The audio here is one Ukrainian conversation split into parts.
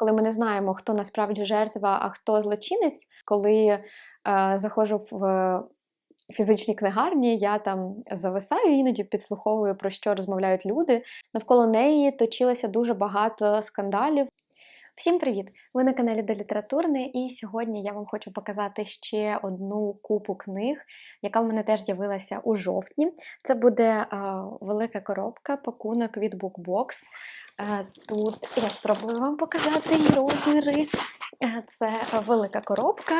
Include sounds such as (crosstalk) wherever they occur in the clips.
коли ми не знаємо, хто насправді жертва, а хто злочинець, коли е, заходжу в фізичні книгарні, я там зависаю, іноді підслуховую, про що розмовляють люди. Навколо неї точилося дуже багато скандалів. Всім привіт! Ви на каналі До Літературне, і сьогодні я вам хочу показати ще одну купу книг, яка в мене теж з'явилася у жовтні. Це буде а, велика коробка, пакунок від BookBox. А, тут я спробую вам показати її розміри. А, це велика коробка.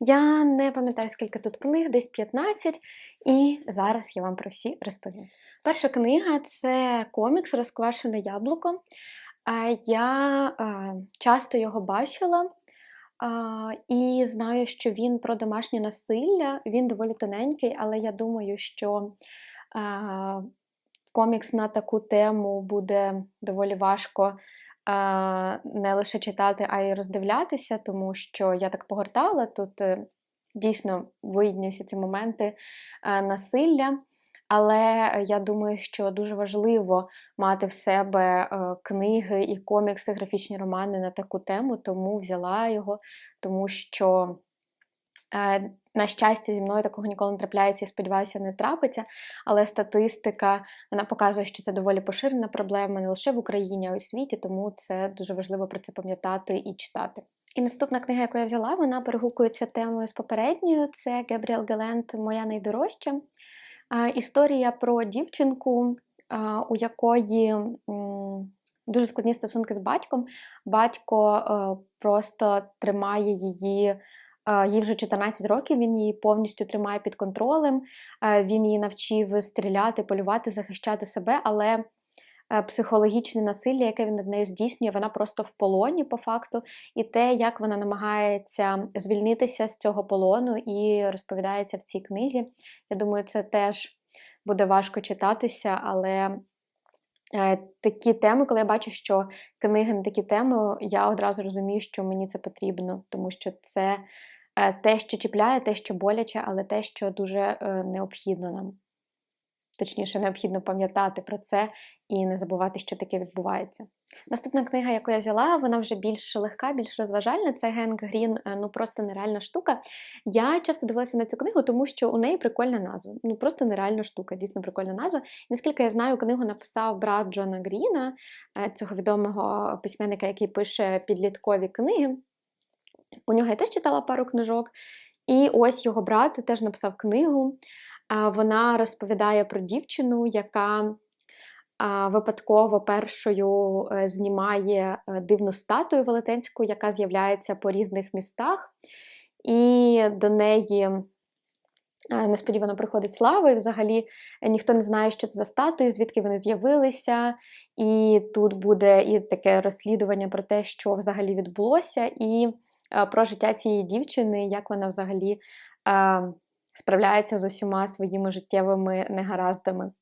Я не пам'ятаю, скільки тут книг, десь 15, і зараз я вам про всі розповім. Перша книга це комікс Розквашене яблуко. Я часто його бачила і знаю, що він про домашнє насилля, він доволі тоненький, але я думаю, що комікс на таку тему буде доволі важко не лише читати, а й роздивлятися, тому що я так погортала тут. Е, дійсно видні всі ці моменти насилля. Але я думаю, що дуже важливо мати в себе е, книги і комікси, графічні романи на таку тему, тому взяла його, тому що, е, на щастя, зі мною такого ніколи не трапляється і сподіваюся, не трапиться. Але статистика вона показує, що це доволі поширена проблема не лише в Україні, а й у світі, тому це дуже важливо про це пам'ятати і читати. І наступна книга, яку я взяла, вона перегукується темою з попередньою. Це Гебріел Гелент Моя найдорожча. Історія про дівчинку, у якої дуже складні стосунки з батьком. Батько е, просто тримає її. Їй вже 14 років, він її повністю тримає під контролем, він її навчив стріляти, полювати, захищати себе, але Е, психологічне насилля, яке він над нею здійснює, вона просто в полоні по факту, і те, як вона намагається звільнитися з цього полону і розповідається в цій книзі. Я думаю, це теж буде важко читатися, але. Е, такі теми, коли я бачу, що книги на такі теми, я одразу розумію, що мені це потрібно, тому що це е, те, що чіпляє, те, що боляче, але те, що дуже необхідно нам. Точніше, необхідно пам'ятати про це і не забувати, що таке відбувається. Наступна книга, яку я взяла, вона вже більш легка, більш розважальна. Це Генк Грін, е, ну просто нереальна штука. Я часто дивилася на цю книгу, тому що у неї прикольна назва. Ну просто нереальна штука, дійсно прикольна назва. Наскільки я знаю, книгу написав брат Джона Гріна, е, цього відомого письменника, який пише підліткові книги. У нього я теж читала пару книжок. І ось його брат теж написав книгу. Вона розповідає про дівчину, яка випадково першою е, знімає е, дивну статую велетенську, яка з'являється по різних містах, і до неї. Е, несподівано приходить слава, і взагалі ніхто не знає, що це за статуї, звідки вони з'явилися. І тут буде і таке розслідування про те, що взагалі відбулося, і про життя цієї дівчини, як вона взагалі справляється з усіма своїми життєвими негараздами.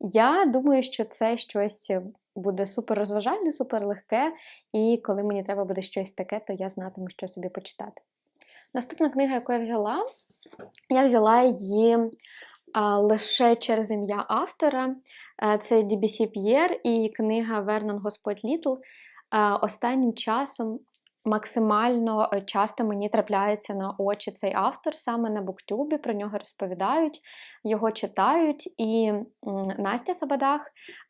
Я думаю, що це щось буде супер розважальне, супер легке, і коли мені треба буде щось таке, то я знатиму, що собі почитати. Наступна книга, яку я взяла, я взяла її лише через ім'я автора. Це DBC П'єр і книга Вернон Господь Літл. Останнім часом максимально е, часто мені трапляється на очі цей автор саме на Буктюбі. Про нього розповідають, його читають. І Настя Сабадах,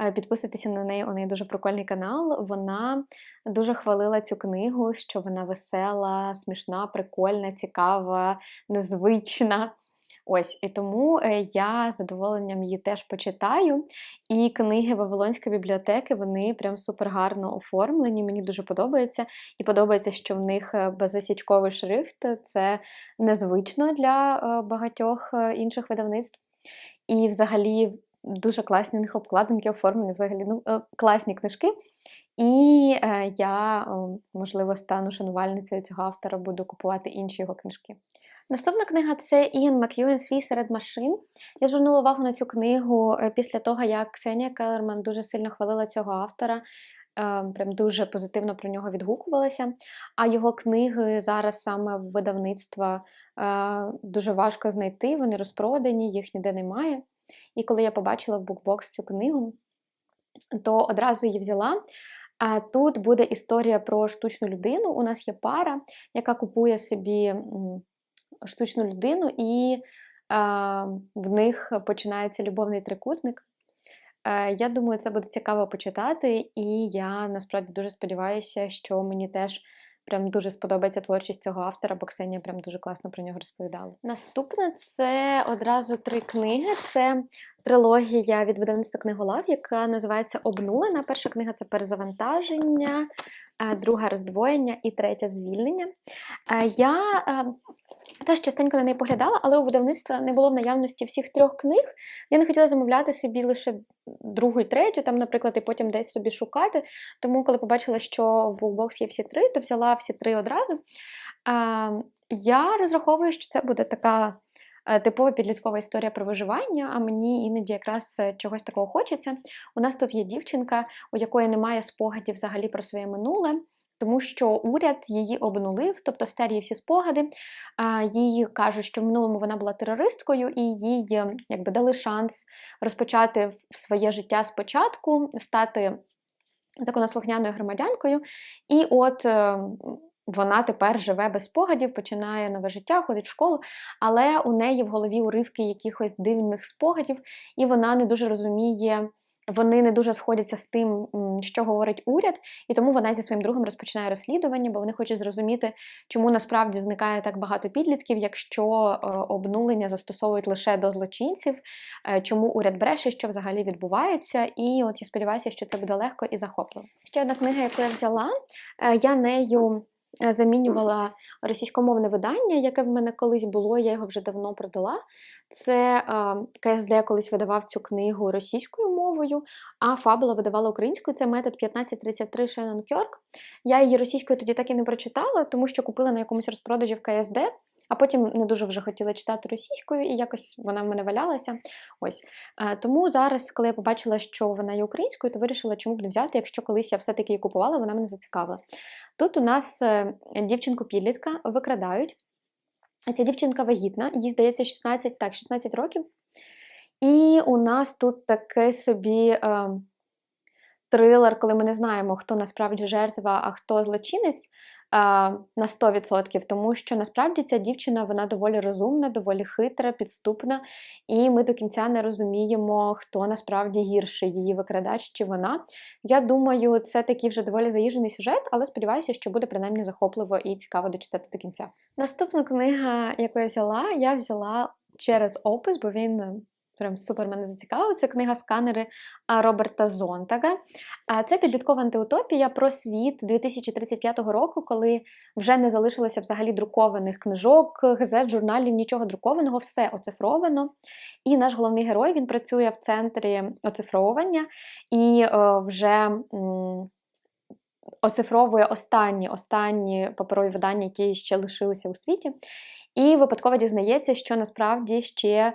е, підписуйтеся на неї, у неї дуже прикольний канал. Вона дуже хвалила цю книгу, що вона весела, смішна, прикольна, цікава, незвична. Ось, і тому е, я з задоволенням її теж почитаю. І книги Вавилонської бібліотеки вони прям супер гарно оформлені. Мені дуже подобається. І подобається, що в них е, беззасічковий шрифт це незвично для е, багатьох інших видавництв. І взагалі дуже класні в них обкладинки оформлені, взагалі ну, класні книжки. І я, можливо, стану шанувальницею цього автора, буду купувати інші його книжки. Наступна книга це Іан Мак'юен Свій серед машин. Я звернула увагу на цю книгу е, після того, як Ксенія Келерман дуже сильно хвалила цього автора. Е, прям дуже позитивно про нього відгукувалася. А його книги зараз саме в видавництва е, дуже важко знайти, вони розпродані, їх ніде немає. І коли я побачила в букбокс цю книгу, то одразу її взяла. А тут буде історія про штучну людину. У нас є пара, яка купує собі штучну людину, і в них починається любовний трикутник. А, я думаю, це буде цікаво почитати, і я насправді дуже сподіваюся, що мені теж Прям дуже сподобається творчість цього автора, бо Ксенія прям дуже класно про нього розповідала. Наступне це одразу три книги. Це трилогія від видавництва книголав, яка називається Обнулена. Перша книга це перезавантаження, е, друга роздвоєння і третя звільнення. Е, я е, Теж частенько на неї поглядала, але у видавництва не було в наявності всіх трьох книг. Я не хотіла замовляти собі лише другу і третю, там, наприклад, і потім десь собі шукати. Тому, коли побачила, що в букбокс є всі три, то взяла всі три одразу. Я розраховую, що це буде така е, типова підліткова історія про виживання, а мені іноді якраз е, чогось такого хочеться. У нас тут є дівчинка, у якої немає спогадів взагалі про своє минуле тому що уряд її обнулив, тобто старі всі спогади. Їй кажуть, що в минулому вона була терористкою, і їй ем, якби дали шанс розпочати своє життя спочатку, стати законослухняною громадянкою. І от. Ем, вона тепер живе без спогадів, починає нове життя, ходить в школу, але у неї в голові уривки якихось дивних спогадів, і вона не дуже розуміє, вони не дуже сходяться з тим, що говорить уряд, і тому вона зі своїм другом розпочинає розслідування, бо вони хочуть зрозуміти, чому насправді зникає так багато підлітків, якщо е, обнулення застосовують лише до злочинців, е, чому уряд бреше, що взагалі відбувається. І от я сподіваюся, що це буде легко і захопливо. Ще одна книга, яку я взяла, е, я нею. Замінювала російськомовне видання, яке в мене колись було, я його вже давно продала. Це КСД колись видавав цю книгу російською мовою, а Фабула видавала українською. Це метод 1533 Шеннон Кьорк. Я її російською тоді так і не прочитала, тому що купила на якомусь розпродажі в КСД, а потім не дуже вже хотіла читати російською, і якось вона в мене валялася. Ось. Тому зараз, коли я побачила, що вона є українською, то вирішила, чому б не взяти, якщо колись я все-таки її купувала, вона мене зацікавила. Тут у нас е, дівчинку-підлітка викрадають. Ця дівчинка вагітна, їй здається, 16 так, 16 років. І у нас тут такий собі е, трилер, коли ми не знаємо, хто насправді жертва, а хто злочинець на 100%, тому що насправді ця дівчина вона доволі розумна, доволі хитра, підступна, і ми до кінця не розуміємо, хто насправді гірший, її викрадач чи вона. Я думаю, це такий вже доволі заїжджений сюжет, але сподіваюся, що буде принаймні захопливо і цікаво дочитати до кінця. Наступна книга, яку я взяла, я взяла через опис, бо він прям супер мене зацікавив. Це книга сканери Роберта Зонтага. Це підліткова антиутопія про світ 2035 року, коли вже не залишилося взагалі друкованих книжок, газет, журналів, нічого друкованого, все оцифровано. І наш головний герой він працює в центрі оцифровування і вже. Оцифровує останні останні паперові видання, які ще лишилися у світі. І випадково дізнається, що насправді ще е,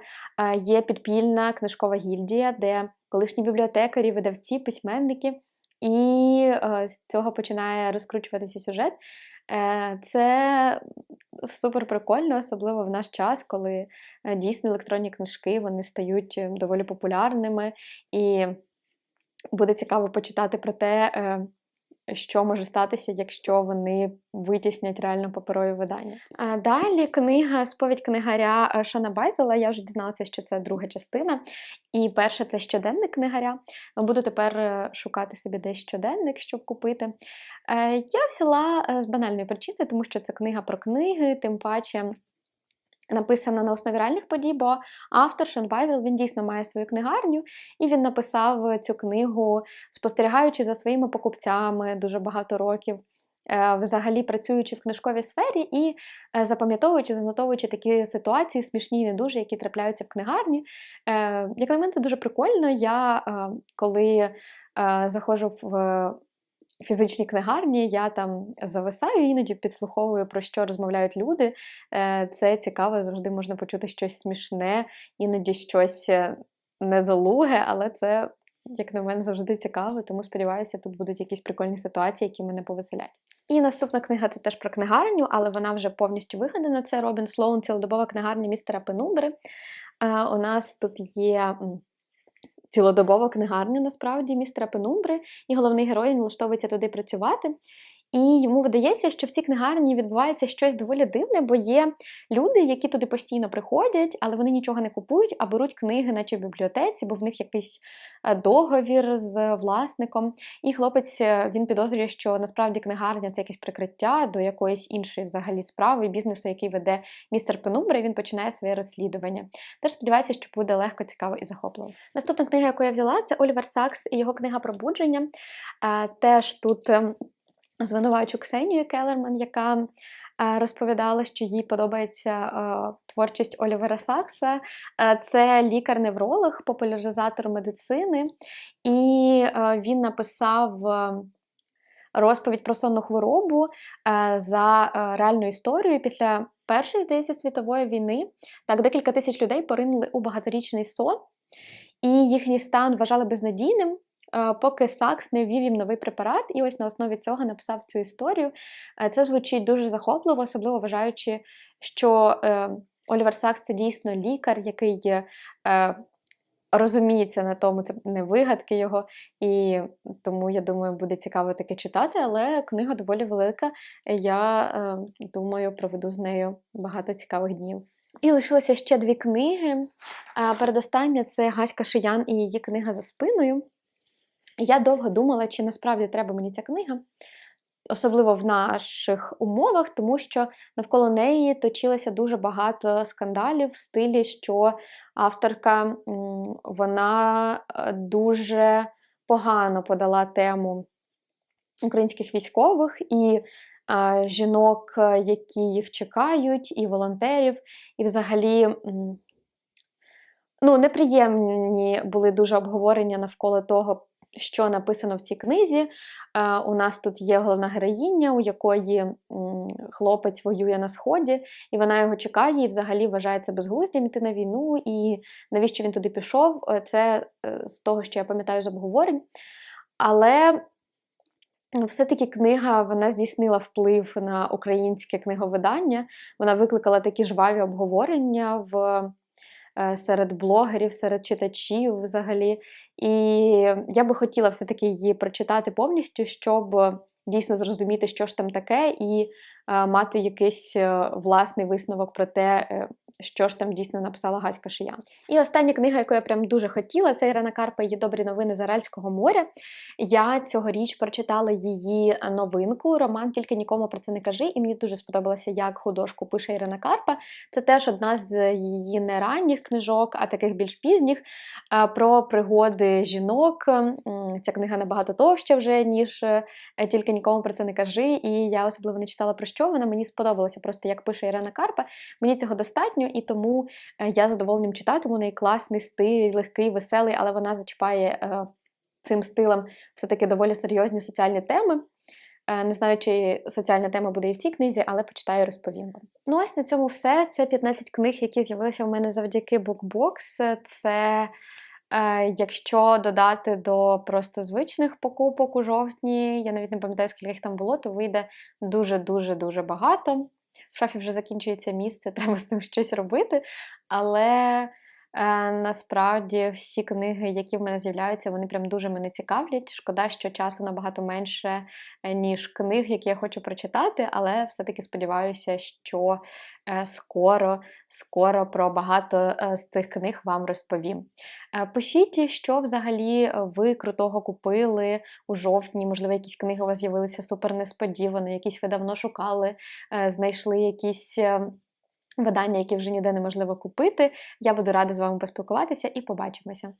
є підпільна книжкова гільдія, де колишні бібліотекарі, видавці, письменники, і е, з цього починає розкручуватися сюжет. Е, це супер прикольно, особливо в наш час, коли дійсно електронні книжки вони стають доволі популярними, і буде цікаво почитати про те, що може статися, якщо вони витіснять реально паперові видання. А Далі книга Сповідь книгаря е, Шона Байзела. Я вже дізналася, що це друга частина. І перша це щоденник книгаря. Буду тепер е, шукати собі десь щоденник, щоб купити. Е, я взяла з банальної причини, тому що це книга про книги, тим паче написана на основі реальних подій, бо автор Шон Байзел, він дійсно має свою книгарню, і він написав цю книгу, спостерігаючи за своїми покупцями дуже багато років. Е, взагалі працюючи в книжковій сфері і е, запам'ятовуючи, занотовуючи такі ситуації, смішні і не дуже, які трапляються в книгарні. Е, як на мене, це дуже прикольно. Я коли заходжу в фізичній книгарні, я там зависаю, іноді підслуховую, про що розмовляють люди. Е, це цікаво, завжди можна почути щось смішне, іноді щось е, недолуге, але це, як на мене, завжди цікаво, тому сподіваюся, тут будуть якісь прикольні ситуації, які мене повеселять. І наступна книга це теж про книгарню, але вона вже повністю вигадана. Це Робін Слоун, цілодобова книгарня містера Пенубри. Е, у нас тут є цілодобова книгарня, насправді, містера Пенумбри, і головний герой влаштовується туди працювати. І йому видається, що в цій книгарні відбувається щось доволі дивне, бо є люди, які туди постійно приходять, але вони нічого не купують, а беруть книги, наче в бібліотеці, бо в них якийсь е, договір з власником. І хлопець е, він підозрює, що насправді книгарня це якесь прикриття до якоїсь іншої взагалі справи, бізнесу, який веде містер Пенумбра, і він починає своє розслідування. Теж сподіваюся, що буде легко, цікаво і захопливо. Наступна книга, яку я взяла, це Олівер Сакс і його книга Пробудження. Е, теж тут. Звинувачу Ксенію Келерман, яка е, розповідала, що їй подобається е, творчість Олівера Сакса. Е, Це лікар-невролог, популяризатор медицини, і він написав. Розповідь про сонну хворобу за реальну історію після Першої, здається, світової війни. Так, декілька тисяч людей поринули у багаторічний сон, і їхній стан вважали безнадійним, поки Сакс не ввів їм новий препарат, і ось на основі цього написав цю історію. Е, Це звучить дуже захопливо, особливо вважаючи, що е, Олівер Сакс це дійсно лікар, який е, Розуміється на тому, це не вигадки його, і тому я думаю, буде цікаво таке читати, але книга доволі велика. Я е, думаю, проведу з нею багато цікавих днів. І лишилося ще дві книги. Передостання це Гаська Шиян і її книга за спиною. Я довго думала, чи насправді треба мені ця книга, особливо в наших умовах, тому що навколо неї точилося дуже багато скандалів в стилі, що авторка вона е, дуже погано подала тему українських військових і е, жінок, е, які їх чекають, і волонтерів, і взагалі. Ну, неприємні були дуже обговорення навколо того, що написано в цій книзі. Е, У нас тут є головна героїня, у якої хлопець воює на сході, і вона його чекає, і взагалі вважається безглуздям іти на війну. І навіщо він туди пішов? Е, Це е, з того, що я пам'ятаю з обговорень. Але все-таки книга вона здійснила вплив на українське книговидання. Вона викликала такі жваві обговорення в. Е, Серед блогерів, серед читачів взагалі. І я би хотіла все-таки її прочитати повністю, щоб дійсно зрозуміти, що ж там таке, і е, мати якийсь е, власний висновок про те, що ж там дійсно написала Гаська Шиян. І остання книга, яку я прям дуже хотіла, це Ірина Карпа її добрі новини з Аральського моря. Я цьогоріч прочитала її новинку, роман Тільки нікому про це не кажи, і мені дуже сподобалося, як художку пише Ірина Карпа. Це теж одна з її не ранніх книжок, а таких більш пізніх е, про пригоди жінок. Ця книга набагато товща вже, ніж е, тільки нікому про це не кажи. І я особливо не читала про що вона. Мені сподобалося просто, як пише Ірина Карпа. Мені цього достатньо, і тому е, я задоволенням читатиму. У неї класний стиль, легкий, веселий, але вона зачіпає е, цим стилем все-таки доволі серйозні соціальні теми. Е, Не знаю, чи соціальна тема буде і в цій книзі, але почитаю і розповім вам. Ну, ось на цьому все. Це 15 книг, які з'явилися в мене завдяки BookBox. Це е, якщо додати до просто звичних покупок у жовтні, я навіть не пам'ятаю, скільки їх там було, то вийде дуже-дуже дуже багато. В шафі вже закінчується місце, (laughs) треба з цим щось робити. Але насправді всі книги, які в мене з'являються, вони прям дуже мене цікавлять. Шкода, що часу набагато менше, е, ніж книг, які я хочу прочитати, але все-таки сподіваюся, що е, скоро, скоро про багато е, з цих книг вам розповім. Е, Пишіть, що взагалі ви крутого купили у жовтні, можливо, якісь книги у вас з'явилися супер несподівано, якісь ви давно шукали, е, знайшли якісь. Видання, які вже ніде неможливо купити. Я буду рада з вами поспілкуватися і побачимося.